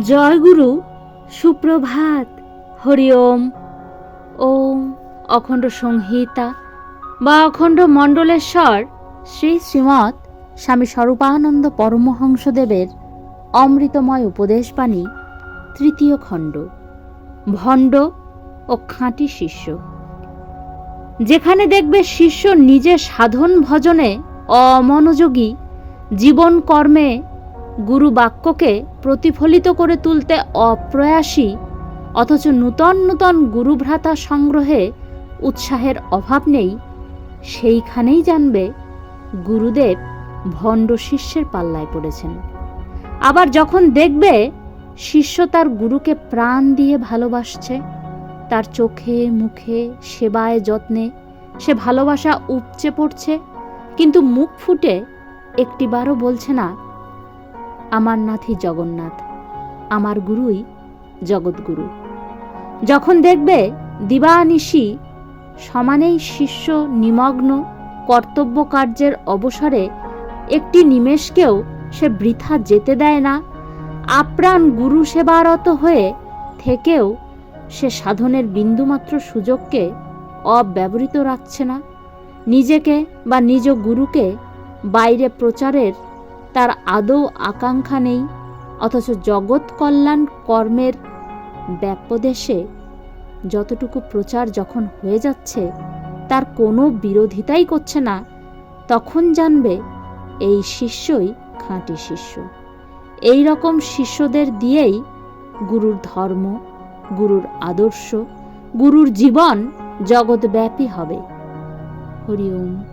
জয় গুরু সুপ্রভাত, হরি ওম। ওম অখণ্ড সংহিতা বা অখণ্ড মণ্ডলেশ্বর শ্রী শ্রীমৎ স্বামী স্বরূপানন্দ পরমহংসদেবের অমৃতময় উপদেশবাণী, তৃতীয় খণ্ড, ভণ্ড ও খাঁটি শিষ্য। যেখানে দেখবে শিষ্য নিজে সাধন ভজনে অমনোযোগী জীবন কর্মে গুরু বাক্যকে প্রতিফলিত করে তুলতে অপ্রয়াসী, অথচ নূতন নূতন গুরুভ্রাতা সংগ্রহে উৎসাহের অভাব নেই, সেইখানেই জানবে গুরুদেব ভণ্ড শিষ্যের পাল্লায় পড়েছেন। আবার যখন দেখবে শিষ্য তার গুরুকে প্রাণ দিয়ে ভালোবাসছে, তার চোখে মুখে সেবায় যত্নে সে ভালোবাসা উপচে পড়ছে, কিন্তু মুখ ফুটে একটিবারও বলছে না আমার নাথই জগন্নাথ, আমার গুরুই জগৎগুরু যখন দেখবে দিবানিশি সমানেই শিষ্য নিমগ্ন কর্তব্য কার্যের অবসরে একটি নিমেষকেও সে বৃথা যেতে দেয় না, আপ্রাণ গুরু সেবারত হয়ে থেকেও সে সাধনের বিন্দুমাত্র সুযোগকে অব্যবহৃত রাখছে না। নিজেকে বা নিজ গুরুকে বাইরে প্রচারের তার আদৌ আকাঙ্ক্ষা নেই, অথচ জগৎ কল্যাণ কর্মের ব্যাপদেশে যতটুকু প্রচার যখন হয়ে যাচ্ছে, তার কোনো বিরোধিতাই করছে না, তখন জানবে এই শিষ্যই খাঁটি শিষ্য। এই রকম শিষ্যদের দিয়েই গুরুর ধর্ম, গুরুর আদর্শ, গুরুর জীবন জগৎব্যাপী হবে। হরি ওম।